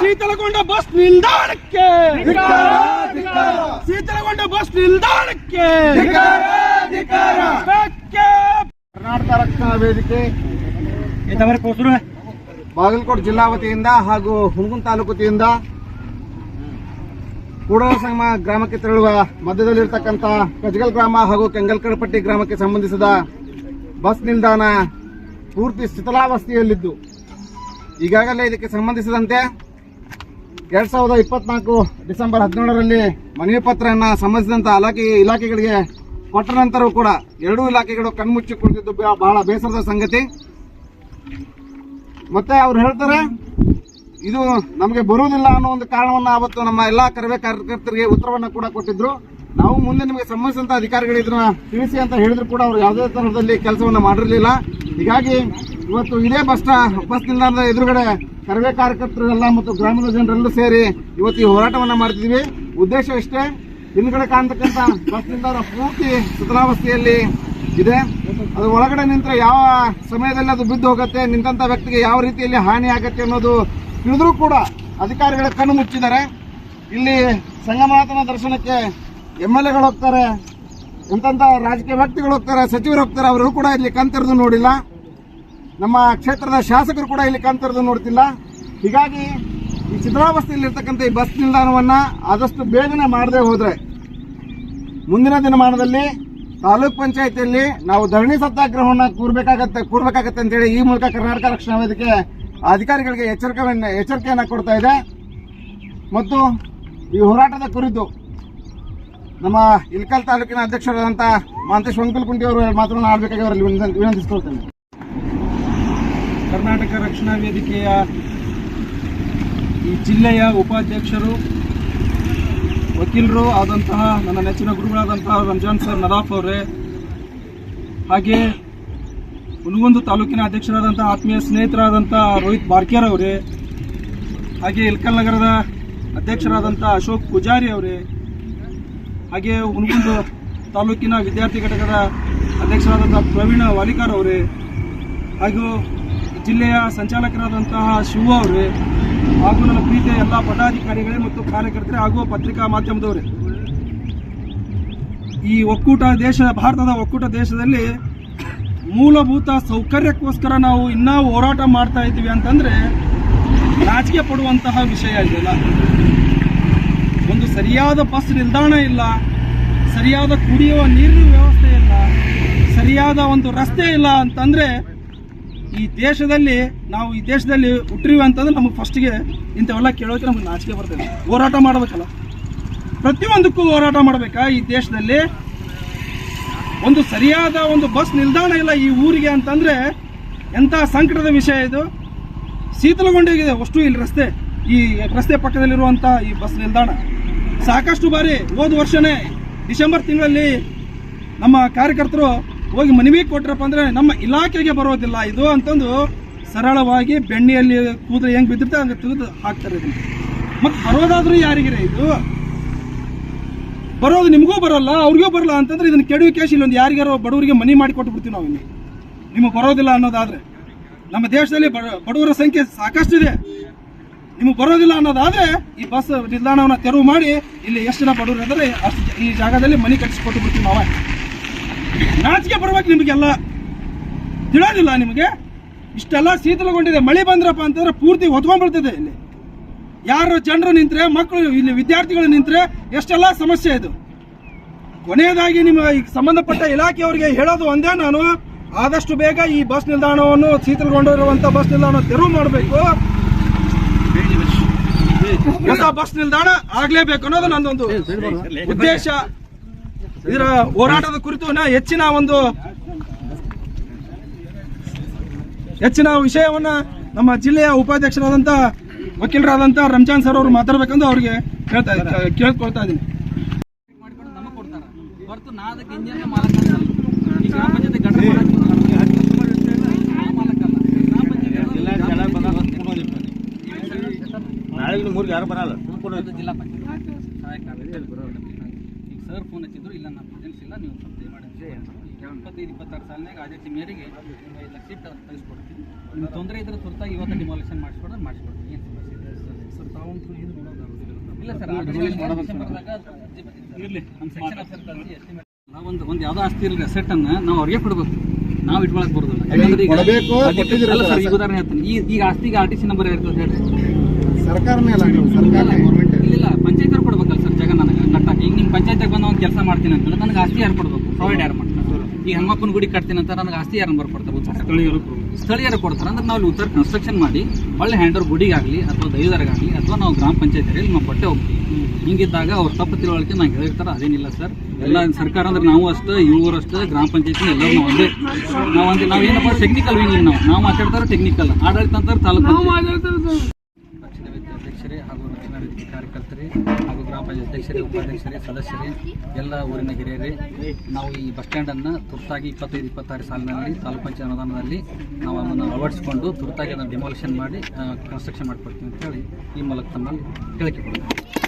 ಶೀತಲಗೊಂಡ bus ನಿಲ್ದಾಣಕ್ಕೆ. ಶೀತಲಗೊಂಡ bus ನಿಲ್ದಾಣಕ್ಕೆ. ಕರ್ನಾಟಕ ರಕ್ಷಣಾ ವೇದಿಕೆ. ಬಾಗಲಕೋಟೆ ಜಿಲ್ಲಾ ವತಿಯಿಂದ ಹಾಗೂ ಹುಣಗುನ್ ತಾಲೂಕು ವತಿಯಿಂದ ಕೂಡಲ ಸಂಗಮ ಗ್ರಾಮಕ್ಕೆ ತೆರಳುವ ಮಧ್ಯದಲ್ಲಿರ್ತಕ್ಕಂಥ ಕಜಗಲ್ ಗ್ರಾಮ ಹಾಗೂ ಕೆಂಗಲ್ಕಡಪಟ್ಟಿ ಗ್ರಾಮಕ್ಕೆ ಸಂಬಂಧಿಸಿದ ಬಸ್ ನಿಲ್ದಾಣ ಪೂರ್ತಿ ಶಿಥಿಲಾವಸ್ಥೆಯಲ್ಲಿದ್ದು ಈಗಾಗಲೇ ಇದಕ್ಕೆ ಸಂಬಂಧಿಸಿದಂತೆ ಎರಡ್ ಸಾವಿರದ ಇಪ್ಪತ್ನಾಲ್ಕು ಡಿಸೆಂಬರ್ ಹದಿನೇಳರಲ್ಲಿ ಮನವಿ ಪತ್ರವನ್ನು ಸಂಬಂಧಿಸಿದಂತಹ ಇಲಾಖೆ ಇಲಾಖೆಗಳಿಗೆ ಕೊಟ್ಟ ನಂತರವೂ ಕೂಡ ಎರಡೂ ಇಲಾಖೆಗಳು ಕಣ್ಮುಚ್ಚಿ ಕುಳಿತಿದ್ದು ಬಹಳ ಬೇಸರದ ಸಂಗತಿ. ಮತ್ತೆ ಅವ್ರು ಹೇಳ್ತಾರೆ, ಇದು ನಮಗೆ ಬರುವುದಿಲ್ಲ ಅನ್ನೋ ಒಂದು ಕಾರಣವನ್ನು ಅವತ್ತು ನಮ್ಮ ಎಲ್ಲಾ ಕರವೇ ಕಾರ್ಯಕರ್ತರಿಗೆ ಉತ್ತರವನ್ನು ಕೂಡ ಕೊಟ್ಟಿದ್ರು. ನಾವು ಮುಂದೆ ನಿಮಗೆ ಸಂಬಂಧಿಸಿದಂಥ ಅಧಿಕಾರಿಗಳು ಇದನ್ನ ತಿಳಿಸಿ ಅಂತ ಹೇಳಿದ್ರು ಕೂಡ ಅವರು ಯಾವುದೇ ತರಹದಲ್ಲಿ ಕೆಲಸವನ್ನು ಮಾಡಿರಲಿಲ್ಲ. ಹೀಗಾಗಿ ಇವತ್ತು ಇದೇ ಬಸ್ ಬಸ್ ನಿಲ್ದಾಣದ ಎದುರುಗಡೆ ಕರವೇ ಕಾರ್ಯಕರ್ತರೆಲ್ಲ ಮತ್ತು ಗ್ರಾಮೀಣ ಜನರೆಲ್ಲರೂ ಸೇರಿ ಇವತ್ತು ಈ ಹೋರಾಟವನ್ನ ಮಾಡ್ತಿದೀವಿ ಉದ್ದೇಶ ಇಷ್ಟೇ, ಹಿಂದ್ಗಡೆ ಕಾಣ್ತಕ್ಕಂಥ ಬಸ್ ನಿಲ್ದಾಣ ಪೂರ್ತಿ ಸುತನಾವಸ್ಥೆಯಲ್ಲಿ ಇದೆ. ಅದು ಒಳಗಡೆ ನಿಂತರೆ ಯಾವ ಸಮಯದಲ್ಲಿ ಅದು ಬಿದ್ದು ಹೋಗುತ್ತೆ, ನಿಂತಂತ ವ್ಯಕ್ತಿಗೆ ಯಾವ ರೀತಿಯಲ್ಲಿ ಹಾನಿ ಆಗತ್ತೆ ಅನ್ನೋದು ತಿಳಿದ್ರೂ ಕೂಡ ಅಧಿಕಾರಿಗಳ ಕಣ್ಣು ಮುಚ್ಚಿದ್ದಾರೆ. ಇಲ್ಲಿ ಸಂಗಮನಾಥನ ದರ್ಶನಕ್ಕೆ ಎಂ ಎಲ್ ಎಗಳು ಹೋಗ್ತಾರೆ, ಎಂತೆಂತ ರಾಜಕೀಯ ವ್ಯಕ್ತಿಗಳು ಹೋಗ್ತಾರೆ, ಸಚಿವರು ಹೋಗ್ತಾರೆ ಅವರು ಕೂಡ ಇಲ್ಲಿ ಕಣ್ತೆರೆದು ನೋಡಿಲ್ಲ. ನಮ್ಮ ಕ್ಷೇತ್ರದ ಶಾಸಕರು ಕೂಡ ಇಲ್ಲಿ ಕಾಣ್ತಿರೋದು ನೋಡ್ತಿಲ್ಲ. ಹೀಗಾಗಿ ಈ ಚಿತ್ರಾವಸ್ಥೆಯಲ್ಲಿರ್ತಕ್ಕಂಥ ಈ ಬಸ್ ನಿಲ್ದಾಣವನ್ನ ಆದಷ್ಟು ಬೇಗನೆ ಮಾಡದೆ ಹೋದರೆ ಮುಂದಿನ ದಿನಮಾನದಲ್ಲಿ ತಾಲೂಕ್ ಪಂಚಾಯತಿಯಲ್ಲಿ ನಾವು ಧರಣಿ ಸತ್ಯಾಗ್ರಹವನ್ನು ಕೂರ್ಬೇಕಾಗತ್ತೆ ಕೂರ್ಬೇಕಾಗತ್ತೆ ಅಂತೇಳಿ ಈ ಮೂಲಕ ಕರ್ನಾಟಕ ರಕ್ಷಣಾ ವೇದಿಕೆ ಅಧಿಕಾರಿಗಳಿಗೆ ಎಚ್ಚರಿಕೆಯನ್ನು ಎಚ್ಚರಿಕೆಯನ್ನು ಕೊಡ್ತಾ ಇದೆ. ಮತ್ತು ಈ ಹೋರಾಟದ ಕುರಿತು ನಮ್ಮ ಇಲ್ಕಲ್ ತಾಲೂಕಿನ ಅಧ್ಯಕ್ಷರಾದಂಥ ಮಾಂತೇಶ್ ವಂಕಲ್ಕುಂಟಿ ಅವರು ಮಾತ್ರ ಆಡಬೇಕಾಗಿ ಅವರಲ್ಲಿ ವಿನಂತಿಸಿಕೊಳ್ತೇನೆ. ಕರ್ನಾಟಕ ರಕ್ಷಣಾ ವೇದಿಕೆಯ ಈ ಜಿಲ್ಲೆಯ ಉಪಾಧ್ಯಕ್ಷರು, ವಕೀಲರು ಆದಂತಹ ನನ್ನ ನೆಚ್ಚಿನ ಗುರುಗಳಾದಂತಹ ರಂಜಾನ್ ಸರ್ ನದಾಫ್ ಅವರೇ, ಹಾಗೆ ಹುನಗುಂದು ತಾಲೂಕಿನ ಅಧ್ಯಕ್ಷರಾದಂಥ ಆತ್ಮೀಯ ಸ್ನೇಹಿತರಾದಂಥ ರೋಹಿತ್ ಬಾರ್ಕೇರ್ ಅವರೇ, ಹಾಗೆ ಇಲ್ಕಲ್ ನಗರದ ಅಧ್ಯಕ್ಷರಾದಂಥ ಅಶೋಕ್ ಪೂಜಾರಿ ಅವರೇ, ಹಾಗೆ ಹುನಗುಂದು ತಾಲೂಕಿನ ವಿದ್ಯಾರ್ಥಿ ಘಟಕದ ಅಧ್ಯಕ್ಷರಾದಂಥ ಪ್ರವೀಣ ವಾಲಿಕಾರ್ ಅವರೇ, ಹಾಗೂ ಜಿಲ್ಲೆಯ ಸಂಚಾಲಕರಾದಂತಹ ಶಿವ ಅವರೇ, ಹಾಗೂ ನನ್ನ ಪ್ರೀತಿಯ ಎಲ್ಲ ಪದಾಧಿಕಾರಿಗಳೇ ಮತ್ತು ಕಾರ್ಯಕರ್ತರೇ, ಹಾಗೂ ಪತ್ರಿಕಾ ಮಾಧ್ಯಮದವರೇ. ಈ ಒಕ್ಕೂಟ ದೇಶ, ಭಾರತದ ಒಕ್ಕೂಟ ದೇಶದಲ್ಲಿ ಮೂಲಭೂತ ಸೌಕರ್ಯಕ್ಕೋಸ್ಕರ ನಾವು ಇನ್ನೂ ಹೋರಾಟ ಮಾಡ್ತಾ ಇದ್ದೀವಿ ಅಂತಂದ್ರೆ ರಾಜಕೀಯ ಪಡುವಂತಹ ವಿಷಯ ಇದೆಲ್ಲ ಒಂದು ಸರಿಯಾದ ಬಸ್ ನಿಲ್ದಾಣ ಇಲ್ಲ, ಸರಿಯಾದ ಕುಡಿಯುವ ನೀರಿನ ವ್ಯವಸ್ಥೆ ಇಲ್ಲ, ಸರಿಯಾದ ಒಂದು ರಸ್ತೆ ಇಲ್ಲ ಅಂತಂದ್ರೆ ಈ ದೇಶದಲ್ಲಿ, ನಾವು ಈ ದೇಶದಲ್ಲಿ ಹುಟ್ಟಿರಿವಿ ಅಂತಂದ್ರೆ ನಮಗೆ ಫಸ್ಟ್ಗೆ ಇಂಥವೆಲ್ಲ ಕೇಳೋಕೆ ನಮಗೆ ನಾಚಿಕೆ ಬರ್ತದೆ. ಹೋರಾಟ ಮಾಡಬೇಕಲ್ಲ. ಪ್ರತಿಯೊಂದಕ್ಕೂ ಹೋರಾಟ ಮಾಡಬೇಕಾ ಈ ದೇಶದಲ್ಲಿ? ಒಂದು ಸರಿಯಾದ ಒಂದು ಬಸ್ ನಿಲ್ದಾಣ ಇಲ್ಲ ಈ ಊರಿಗೆ ಅಂತಂದ್ರೆ ಎಂಥ ಸಂಕಟದ ವಿಷಯ ಇದು? ಶೀತಲಗೊಂಡೋಗಿದೆ ಅಷ್ಟು ಇಲ್ಲಿ ರಸ್ತೆ, ಈ ರಸ್ತೆ ಪಕ್ಕದಲ್ಲಿರುವಂಥ ಈ ಬಸ್ ನಿಲ್ದಾಣ. ಸಾಕಷ್ಟು ಬಾರಿ ಹೋದ ವರ್ಷನೇ ಡಿಸೆಂಬರ್ ತಿಂಗಳಲ್ಲಿ ನಮ್ಮ ಕಾರ್ಯಕರ್ತರು ಹೋಗಿ ಮನವಿ ಕೊಟ್ರಪ್ಪ ಅಂದ್ರೆ ನಮ್ಮ ಇಲಾಖೆಗೆ ಬರೋದಿಲ್ಲ. ಇದು ಅಂತಂದು ಸರಳವಾಗಿ ಬೆಣ್ಣೆಯಲ್ಲಿ ಕೂದಲು ಹೆಂಗ್ ಬಿದ್ದಿರುತ್ತೆ ಹಂಗೆ ತೆಗೆದು ಹಾಕ್ತಾರೆ ಇದನ್ನ ಮತ್ತೆ ಬರೋದಾದ್ರೂ ಯಾರಿಗಿರೇ ಇದು? ಬರೋದು ನಿಮಗೂ ಬರೋಲ್ಲ, ಅವ್ರಿಗೂ ಬರಲ್ಲ ಅಂತಂದ್ರೆ ಇದನ್ನ ಕೆಡವಿ ಕೇಸ್ ಇಲ್ಲೊಂದು ಯಾರಿಗಾರೋ ಬಡವರಿಗೆ ಮನಿ ಮಾಡಿ ಕೊಟ್ಟು ಬಿಡ್ತೀವಿ ನಾವು ಇಲ್ಲಿ. ನಿಮಗೆ ಬರೋದಿಲ್ಲ ಅನ್ನೋದಾದ್ರೆ. ನಮ್ಮ ದೇಶದಲ್ಲಿ ಬಡ- ಬಡವರ ಸಂಖ್ಯೆ ಸಾಕಷ್ಟಿದೆ. ನಿಮಗೆ ಬರೋದಿಲ್ಲ ಅನ್ನೋದಾದ್ರೆ ಈ ಬಸ್ ನಿಲ್ದಾಣವನ್ನು ತೆರವು ಮಾಡಿ ಇಲ್ಲಿ ಎಷ್ಟು ಜನ ಬಡವರು ಇದ್ದಾರೆ ಅಷ್ಟು ಈ ಜಾಗದಲ್ಲಿ ಮನಿ ಕಟ್ಟಿಸ್ಕೊಟ್ಟು ಬಿಡ್ತೀವಿ ನಾವೇ. ನಾಚಿಕೆ ಬರ್ಬೇಕು ನಿಮಗೆಲ್ಲ. ತಿಳೋದಿಲ್ಲ ನಿಮಗೆ? ಇಷ್ಟೆಲ್ಲ ಶೀತಲಗೊಂಡಿದೆ. ಮಳೆ ಬಂದ್ರಪ್ಪ ಅಂತಂದ್ರೆ ಪೂರ್ತಿ ಹೊತ್ಕೊಂಡ್ಬಿಡ್ತದೆ ಇಲ್ಲಿ. ಯಾರು ಜನರು ನಿಂತರೆ, ಮಕ್ಕಳು, ಇಲ್ಲಿ ವಿದ್ಯಾರ್ಥಿಗಳು ನಿಂತರೆ ಎಷ್ಟೆಲ್ಲ ಸಮಸ್ಯೆ ಇದು. ಕೊನೆಯದಾಗಿ ನಿಮ್ಮ ಸಂಬಂಧಪಟ್ಟ ಇಲಾಖೆಯವರಿಗೆ ಹೇಳೋದು ಒಂದೇ ನಾನು. ಆದಷ್ಟು ಬೇಗ ಈ ಬಸ್ ನಿಲ್ದಾಣವನ್ನು ಶೀತಲಗೊಂಡಿರುವಂಥ ಬಸ್ ನಿಲ್ದಾಣ ತೆರವು ಮಾಡಬೇಕು. ಹೊಸ ಬಸ್ ನಿಲ್ದಾಣ ಆಗ್ಲೇಬೇಕು ಅನ್ನೋದು ನಂದೊಂದು ಉದ್ದೇಶ. ಇದರ ಹೋರಾಟದ ಕುರಿತು ನಾ ಹೆಚ್ಚಿನ ಒಂದು ಹೆಚ್ಚಿನ ವಿಷಯವನ್ನ ನಮ್ಮ ಜಿಲ್ಲೆಯ ಉಪಾಧ್ಯಕ್ಷರಾದಂತ ವಕೀಲರಾದಂತ ರಂಜಾನ್ ಸರ್ ಅವರು ಮಾತಾಡ್ಬೇಕಂದ್ರೆ ಅವ್ರಿಗೆ ಕೇಳ್ತಾ ಕೇಳ್ಕೊಳ್ತಾ ಇದ್ದೀನಿ. ನಾಳೆ ಮೂರ್ಗೆ ಯಾರು ಬರಲ್ಲ. ಜಿಲ್ಲಾ ಪಂಚಾಯತ್. ಸರ್ ಫೋನ್ ಹಚ್ಚಿದ್ರು ಇಲ್ಲ ನಮ್ಮ ಪ್ರೆಸೆನ್ಸ್ ಇಲ್ಲ ನೀವು ಸ್ವಲ್ಪ ಇಪ್ಪತ್ತೈದು ಇಪ್ಪತ್ತಾರು ಸಾಲಿನಾಗ ಆದ್ಯತೆ ಮೇರೆಗೆ ನಿಮ್ಗೆ ಐದು ಲಕ್ಷ ಇಟ್ಟು ಅದನ್ನು ತೆಗೆಸ್ಕೊಡ್ತೀನಿ ನಿಮ್ಮ ತೊಂದರೆ ಇದ್ರೆ ತುರ್ತಾಗಿ ಇವತ್ತು ಡಿಮಾಲಿಷನ್ ಮಾಡಿಸ್ಕೊಡೋದು ಮಾಡಿಸ್ಕೊಡ್ತೀನಿ. ಏನು ಸಮಸ್ಯೆ ಇಲ್ಲ. ಸರ್ ತಾವು ಇಲ್ಲ ಸರ್ ಆ ಡಿಸ್ಕಷನ್ ಮಾಡಿದಾಗ ಇರಲಿ ನಮ್ಮ ಸೆಕ್ಷನ್ ಆಫೀಸರ್ ಕಳಿಸಿ ಎಸ್ಟಿಮೇಟ್ ನಾವೊಂದು ಒಂದು ಯಾವುದೋ ಆಸ್ತಿ ಇರಲಿ ಅಸೆಟ್ ಅನ್ನ ನಾವು ಅವ್ರಿಗೆ ಕೊಡಬೇಕು. ನಾವು ಇಟ್ಕೊಳಕ್ ಬರೋದಿಲ್ಲ. ಯಾಕಂದ್ರೆ ಈಗ ಅಲ್ಲ ಸರ್ ಸರ್. ಈಗ ಉದಾಹರಣೆ ಹೇಳ್ತೀನಿ. ಈ ಈಗ ಆಸ್ತಿಗೆ ಆರ್ ಟಿ ಸಿ ನಂಬರ್ ಇರ್ತದೆ ಹೇಳಿ ನೀವು ಸರ್ಕಾರ ಗೌರ್ಮೆಂಟ್ ಇಲ್ಲ ಪಂಚಾಯತ್ ಕೊಡ್ಬೇಕಲ್ಲ ಸರ್. ನನಗೆ. ಕಟ್ಟಾಕ ಈಗ ನಿಮ್ಮ ಪಂಚಾಯತ್ಗೆ ಬಂದು ಒಂದು ಕೆಲಸ ಮಾಡ್ತೀನಿ ಅಂತಂದ್ರೆ ನನಗೆ ಆಸ್ತಿ ಯಾರು ಕೊಡಬೇಕು? ಪ್ರೊವೈಡ್ ಯಾರು ಮಾಡ್ತಾರೆ? ಈಗ ಹನುಮಪ್ಪನ ಗುಡಿ ಕಟ್ತೀನಿ ಅಂತ ನನಗೆ ಆಸ್ತಿ ಯಾರು ನಂಬರ್ ಕೊಡ್ತಾರೆ ಉತ್ತರ ಸ್ಥಳೀಯರು ಸ್ಥಳೀಯರು ಕೊಡ್ತಾರೆ. ಅಂದ್ರೆ ನಾವು ಅಲ್ಲಿ ಉತ್ತರ ಕನ್ಸ್ಟ್ರಕ್ಷನ್ ಮಾಡಿ ಒಳ್ಳೆ ಹ್ಯಾಂಡರ್ ಗುಡಿಗಾಗಲಿ ಅಥವಾ ದೈವದರ್ಗಾಗಲಿ ಅಥವಾ ನಾವು ಗ್ರಾಮ ಪಂಚಾಯತಿಯಲ್ಲಿ ನಾವು ಬಟ್ಟೆ ಹೋಗ್ತೀವಿ. ಹಿಂಗಿದ್ದಾಗ ಅವ್ರ ತಪ್ಪು ತಿಳುವಳಿಕೆ ನಂಗೆ ಹೇಳಿರ್ತಾರೆ ಅದೇನಿಲ್ಲ ಸರ್. ಎಲ್ಲ ಸರ್ಕಾರ ಅಂದ್ರೆ ನಾವು ಅಷ್ಟೇ ಇವರು ಅಷ್ಟೇ ಗ್ರಾಮ ಪಂಚಾಯತಿ ಎಲ್ಲರೂ ನಾವು ಒಂದೇ. ನಾವು ಅಂದ್ರೆ ನಾವೇನಪ್ಪ ಟೆಕ್ನಿಕಲ್ ವಿಂಗ್ ನಾವು. ನಾವು ಮಾತಾಡ್ತಾರೆ ಟೆಕ್ನಿಕಲ್ ಆಡಳಿತ ಅಂತಾರೆ ತಾಲೂಕು ಪಕ್ಷದ ವೇದಿಕೆ ಅಧ್ಯಕ್ಷರೇ ಹಾಗೂ ರಕ್ಷಣಾ ವೇದಿಕೆ ಕಾರ್ಯಕರ್ತರೇ ಹಾಗೂ ಗ್ರಾಮ ಪಂಚಾಯತ್ ಅಧ್ಯಕ್ಷರೇ ಉಪಾಧ್ಯಕ್ಷರೇ, ಸದಸ್ಯರೇ, ಎಲ್ಲ ಊರಿನ ಹಿರಿಯರೇ, ನಾವು ಈ ಬಸ್ ಸ್ಟ್ಯಾಂಡನ್ನು ತುರ್ತಾಗಿ ಇಪ್ಪತ್ತೈದು, ಇಪ್ಪತ್ತಾರು ಸಾಲಿನಲ್ಲಿ, ತಾಲೂಕು ಪಂಚಾಯತ್ ಅನುದಾನದಲ್ಲಿ ನಾವು ಅದನ್ನು ಅಳವಡಿಸಿಕೊಂಡು ತುರ್ತಾಗಿ ಅದನ್ನು ಡಿಮಾಲಿಷನ್ ಮಾಡಿ ಕನ್ಸ್ಟ್ರಕ್ಷನ್ ಮಾಡಿಕೊಡ್ತೀವಿ ಅಂತ ಹೇಳಿ ಈ ಮೂಲಕ ತಮ್ಮಲ್ಲಿ ಹೇಳಿಕೆ ಕೊಡ್ತೀನಿ.